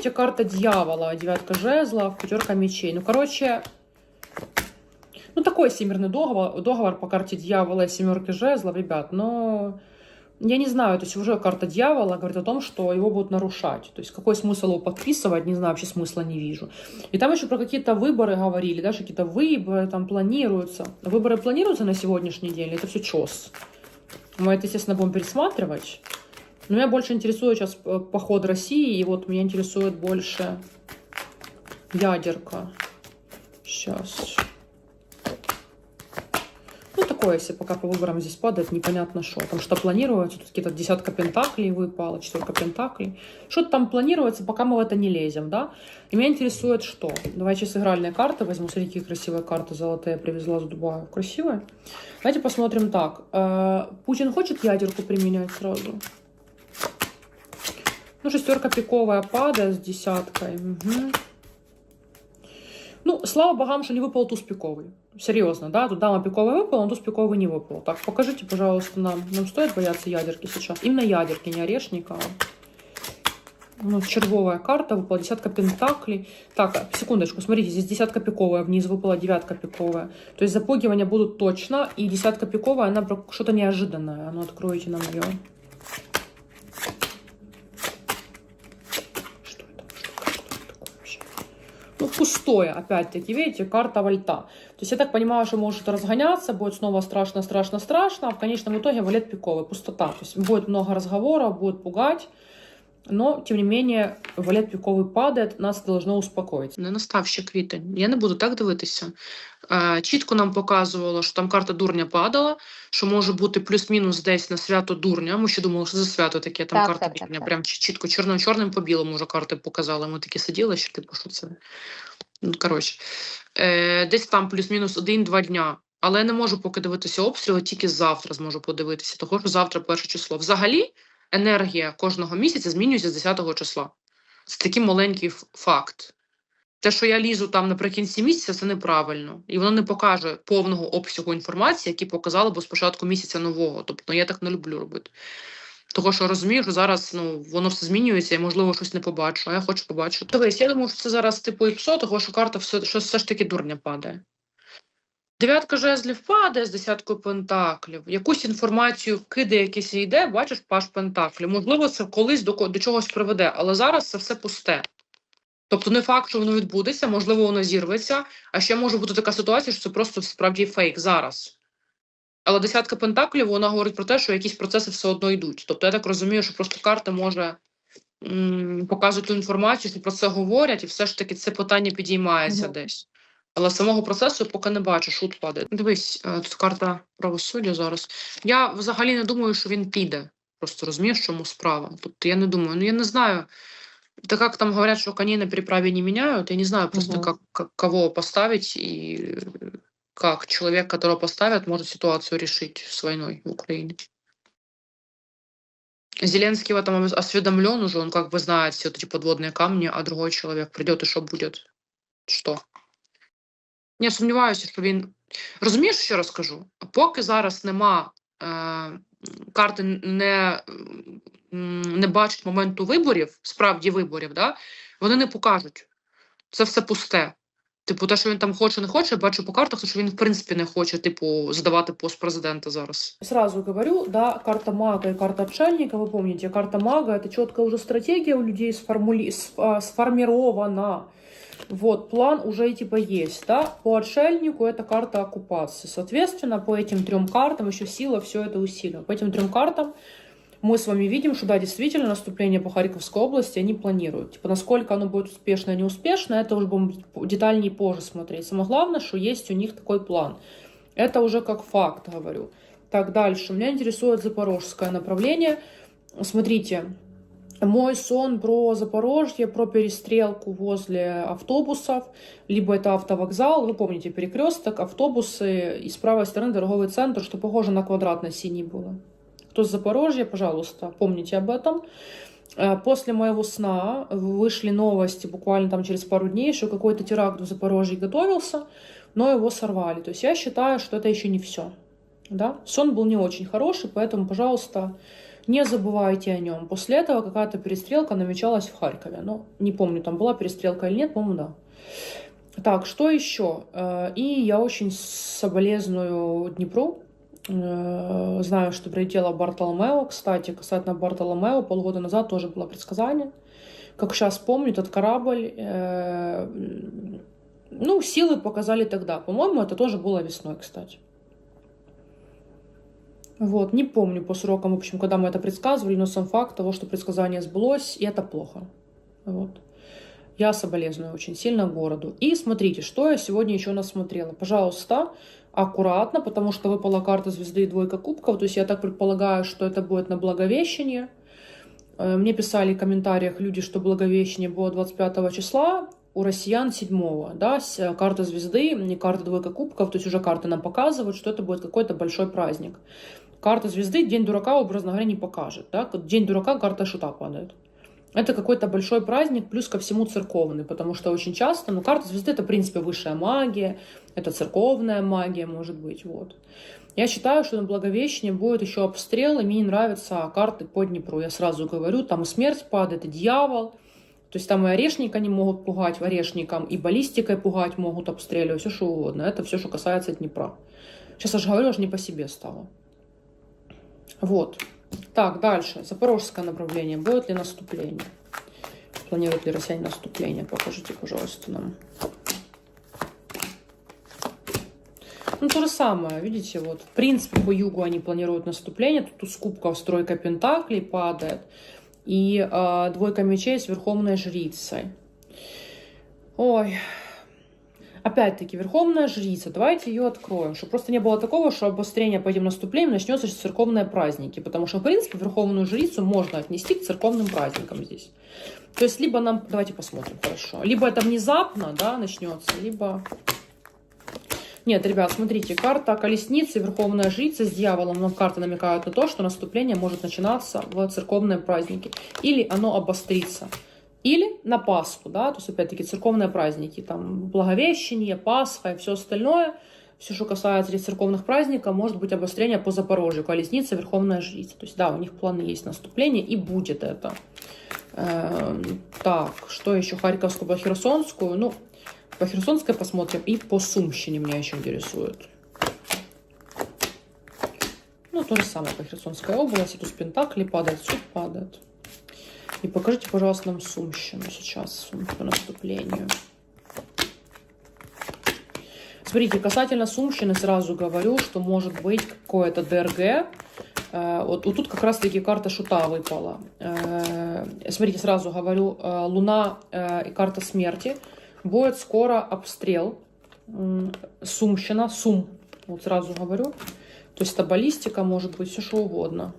помните, карта дьявола, девятка жезлов, пятерка мечей. Ну, короче, ну, такой всемирный договор, договор по карте дьявола и семерки жезлов, ребят, но я не знаю, то есть уже карта дьявола говорит о том, что его будут нарушать. То есть какой смысл его подписывать, не знаю, вообще смысла не вижу. И там еще про какие-то выборы говорили, да, что какие-то выборы там планируются. Выборы планируются на сегодняшний день, это все чес. Мы это, естественно, будем пересматривать. Но меня больше интересует сейчас э, поход России, и вот меня интересует больше ядерка. Сейчас. Ну, такое, если пока по выборам здесь падает, непонятно что. Потому что планируется, тут какие-то десятка пентаклей выпало, четверка пентаклей. Что-то там планируется, пока мы в это не лезем, да? И меня интересует что? Давайте сейчас игральные карты возьму. Смотрите, какие красивые карты золотые привезла с Дубая. Красивые? Давайте посмотрим так. Э, Путин хочет ядерку применять сразу? Ну, шестерка пиковая падает с десяткой. Угу. Ну, слава богам, что не выпал туз пиковый. Серьезно, да? Тут дама пиковая выпала, но туз пиковый не выпал. Так, покажите, пожалуйста, нам. Нам стоит бояться ядерки сейчас? Именно ядерки, не орешника. Ну, червовая карта выпала, десятка пентаклей. Так, секундочку, смотрите, здесь десятка пиковая, вниз выпала девятка пиковая. То есть запугивания будут точно, и десятка пиковая, она что-то неожиданное. А ну, откройте нам ее. Что это? Что, что это такое вообще? Ну, пустое, опять-таки, видите, карта вольта. То есть я так понимаю, что может разгоняться, будет снова страшно, страшно, страшно, а в конечном итоге валет пиковый, пустота. То есть будет много разговоров, будет пугать, но, тем не менее, валет піковий падає, нас должно успокоїти. Не настав ще квітень. Я не буду так дивитися. Чітко нам показувало, що там карта дурня падала, що може бути плюс-мінус десь на свято дурня. Ми ще думали, що за свято таке, там Так, карта так, так, дурня. так. Прям чітко чорно-чорним по білому вже карти показали. Ми такі сиділи, що типу, що це. Ну, коротше, е, десь там плюс-мінус один-два дня. Але я не можу поки дивитися обстріли, тільки завтра зможу подивитися, того що завтра перше число. Взагалі, енергія кожного місяця змінюється з 10 числа. Це такий маленький факт. Те, що я лізу там наприкінці місяця, це неправильно. І воно не покаже повного обсягу інформації, які показали б спочатку місяця нового. Тобто я так не люблю робити. Того, що розумію, що зараз ну, воно все змінюється і, можливо, щось не побачу, а я хочу побачити. Дивись, я думаю, що це зараз типу іпсо, того, що карта все, що все ж таки дурня падає. Дев'ятка жезлів падає з десяткою пентаклів. Якусь інформацію кидає, якийсь йде, бачиш паш пентаклів. Можливо, це колись до, до чогось приведе, але зараз це все пусте. Тобто не факт, що воно відбудеться, можливо, воно зірветься, а ще може бути така ситуація, що це просто справді фейк зараз. Але десятка пентаклів вона говорить про те, що якісь процеси все одно йдуть. Тобто я так розумію, що просто карта може показувати ту інформацію, що про це говорять, і все ж таки це питання підіймається Мгм. десь. Але самого процесу поки не бачу, шут падає. Дивись, е, тут карта правосуддя зараз. Я взагалі не думаю, що він піде. Просто розумієш, в чому справа. Тобто я не думаю, ну я не знаю. Так как там говорят, что коней на переправе не меняют, я не знаю просто, Мгм. как, как кого поставить и э, как человек, которого поставят, может ситуацию решить с войной в Украине. Зеленский в этом ос- осведомлен уже, он как бы знает все вот эти подводные камни, а другой человек придет и что будет? Что? Я сумніваюся, що він. Розумієш, що розкажу? Поки зараз нема е, карти не, не бачать моменту виборів, справді виборів, да? вони не покажуть. Це все пусте. Типу, те, що він там хоче, не хоче, бачу по картах, що він в принципі не хоче, типу, здавати пост президента зараз. Сразу говорю, да, карта мага и карта отшельника, вы помните, карта мага это четкая уже стратегия у людей сформули... сформирована. Вот, план уже типа есть, да. По отшельнику это карта оккупации. Соответственно, по этим трем картам еще сила все это усилила. По этим трем картам мы с вами видим, что да, действительно наступление по Харьковской области они планируют. Типа, насколько оно будет успешно неуспешно, это уже будем детальнее позже смотреть. Самое главное, что есть у них такой план. Это уже как факт говорю. Так, дальше. Меня интересует запорожское направление. Смотрите, мой сон про Запорожье, про перестрелку возле автобусов, либо это автовокзал, вы помните, перекресток, автобусы, и с правой стороны торговый центр, что похоже на квадрат на синий было. Кто с Запорожья, пожалуйста, помните об этом. Э, После моего сна вышли новости буквально там через пару дней, что какой-то теракт в Запорожье готовился, но его сорвали. То есть я считаю, что это еще не все. Да? Сон был не очень хороший, поэтому, пожалуйста, Не забывайте о нем. После этого какая-то перестрелка намечалась в Харькове. Ну, не помню, там была перестрелка или нет, по-моему, да. Так, что еще? Э, И я очень соболезную Днепру. Э, Знаю, что прилетела Бартоломео. Кстати, касательно Бартоломео, полгода назад тоже было предсказание. Как сейчас помню, этот корабль, э, ну, силы показали тогда. По-моему, это тоже было весной, кстати. Вот, не помню по срокам, в общем, когда мы это предсказывали, но сам факт того, что предсказание сбылось, и это плохо. Вот. Я соболезную очень сильно городу. И смотрите, что я сегодня еще насмотрела. Пожалуйста, аккуратно, потому что выпала карта звезды и двойка кубков. То есть я так предполагаю, что это будет на Благовещение. Э, Мне писали в комментариях люди, что Благовещение было 25 числа, у россиян 7 да, э, карта звезды, не карта двойка кубков, то есть уже карты нам показывают, что это будет какой-то большой праздник. Карта звезды День дурака, образно говоря, не покажет. Да? День дурака карта шута падает. Это какой-то большой праздник, плюс ко всему церковный, потому что очень часто, ну, карта звезды это, в принципе, высшая магия, это церковная магия, может быть, вот. Я считаю, что на Благовещение будет еще обстрел, и мне не нравятся карты по Днепру. Я сразу говорю, там смерть падает, и дьявол. То есть там и орешник они могут пугать орешником, и баллистикой пугать могут, обстреливать, все что угодно. Это все, что касается Днепра. Сейчас аж говорю, аж не по себе стало. Вот. Так, дальше. Запорожское направление. Будет ли наступление? Планируют ли россияне наступление? Покажите, пожалуйста, нам. Ну, то же самое, видите, вот, в принципе, по югу они планируют наступление, тут туз кубков, стройка пентаклей падает, и э, двойка мечей с верховной жрицей. Ой, опять-таки, верховная жрица, давайте ее откроем, чтобы просто не было такого, что обострение по этим наступлениям начнется с церковные праздники, потому что, в принципе, верховную жрицу можно отнести к церковным праздникам здесь. То есть, либо нам, давайте посмотрим, хорошо, либо это внезапно, да, начнется, либо... Нет, ребят, смотрите, карта колесницы, верховная жрица с дьяволом, но карты намекают на то, что наступление может начинаться в церковные праздники. Или оно обострится. Или на Пасху, да, то есть, опять-таки, церковные праздники, там, Благовещение, Пасха и все остальное, все, что касается церковных праздников, может быть обострение по Запорожью, колесница, верховная жрица. То есть, да, у них планы есть наступление, и будет это. Эм, Так, что еще? Харьковскую, по Херсонскую, ну, по Херсонской посмотрим, и по Сумщине меня еще интересует. Ну, то же самое по Херсонской области, тут Пентакли падает, суд падает. И покажите, пожалуйста, нам Сумщину сейчас по наступлению. Смотрите, касательно Сумщины сразу говорю, что может быть какое-то ДРГ. Э, Вот, вот тут как раз-таки карта шута выпала. Э, Смотрите, сразу говорю, э, Луна и карта смерти. Будет скоро обстрел. Сумщина, Сум, вот сразу говорю. То есть это баллистика, может быть, все что угодно.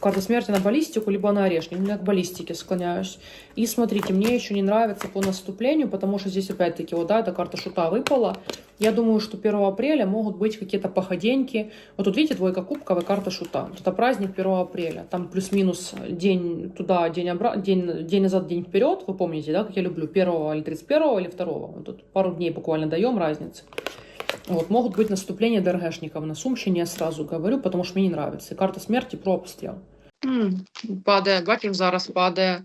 Карта смерти на баллистику, либо на орешник. Ну, Я к баллистике склоняюсь. И смотрите, мне еще не нравится по наступлению, потому что здесь опять-таки, вот, да, эта карта шута выпала. Я думаю, что 1 апреля могут быть какие-то походеньки. Вот тут видите, двойка кубков и карта шута. Вот Это праздник 1 апреля. Там плюс-минус день туда, день, обра... день, день назад, день вперед. Вы помните, да, как я люблю, 1 или 31 или 2. Вот тут пару дней буквально даем разницы. Вот, могут быть наступления ДРГшников на Сумщине, я сразу говорю, потому что мне не нравится. Карта смерти про обстрел. Падає, бачив, зараз падає.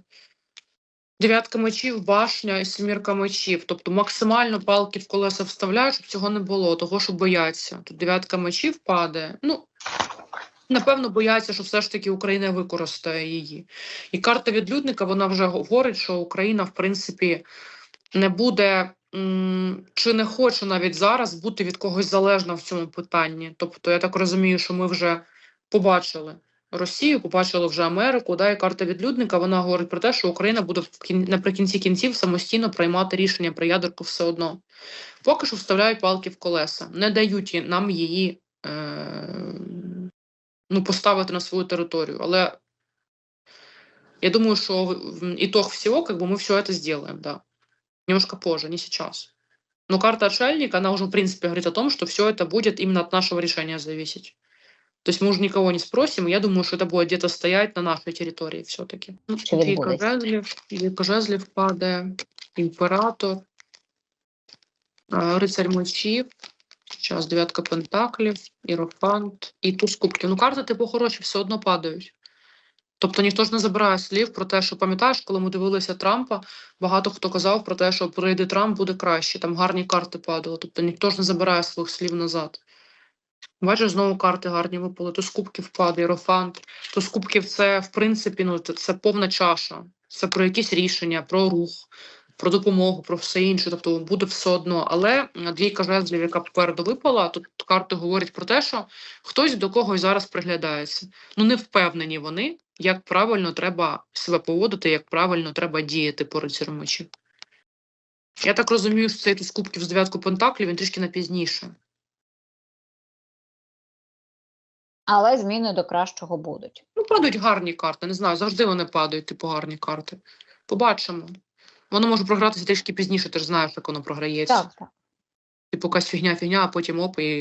Дев'ятка мечів, башня і семірка мечів. Тобто максимально палки в колеса вставляють, щоб цього не було, того, що бояться. Тут дев'ятка мечів падає. Ну, напевно, бояться, що все ж таки Україна використає її. І карта відлюдника, вона вже говорить, що Україна, в принципі, не буде чи не хоче навіть зараз бути від когось залежна в цьому питанні. Тобто, я так розумію, що ми вже побачили. Росію, побачили вже Америку, да, і карта відлюдника вона говорить про те, що Україна буде в кін... наприкінці кінців самостійно приймати рішення про ядерку все одно. Поки що вставляють палки в колеса, не дають їй- нам її е... ну, поставити на свою територію. Але я думаю, що в- в итог всего, как бы мы все это сделаем, да. Немножко позже, не сейчас. Но карта отшельника, она уже, в принципе, говорит о том, что все это будет именно от нашего решения зависеть. То есть мы уже никого не спросим, и я думаю, что это будет где-то стоять на нашей территории все-таки. Ну, Що Двійка відбудеться? жезлів, двійка жезлів падає, імператор, е, рицарь мечів, Зараз дев'ятка пентаклів, іерофант і туз кубків. Ну, карти, типу, хороші, все одно падають. Тобто ніхто ж не забирає слів про те, що пам'ятаєш, коли ми дивилися Трампа, багато хто казав про те, що прийде Трамп, буде краще. Там гарні карти падали. Тобто ніхто ж не забирає своїх слів назад. Бачиш, знову карти гарні випали. То з кубків падає, іерофант. То з кубків це, в принципі, ну, це повна чаша. Це про якісь рішення, про рух, про допомогу, про все інше. Тобто буде все одно. Але двійка жезлів, яка попереду випала, тут карти говорять про те, що хтось до когось зараз приглядається. Ну, не впевнені вони, як правильно треба себе поводити, як правильно треба діяти по рицарю мечі. Я так розумію, що цей туз кубків з дев'ятку пентаклів, він трішки на пізніше. Але зміни до кращого будуть. Ну, падають гарні карти. Не знаю, завжди вони падають, типу, гарні карти. Побачимо. Воно може програтися трішки пізніше, ти ж знаєш, як воно програється. Так, так. Типу, якась фігня, фігня, а потім оп, і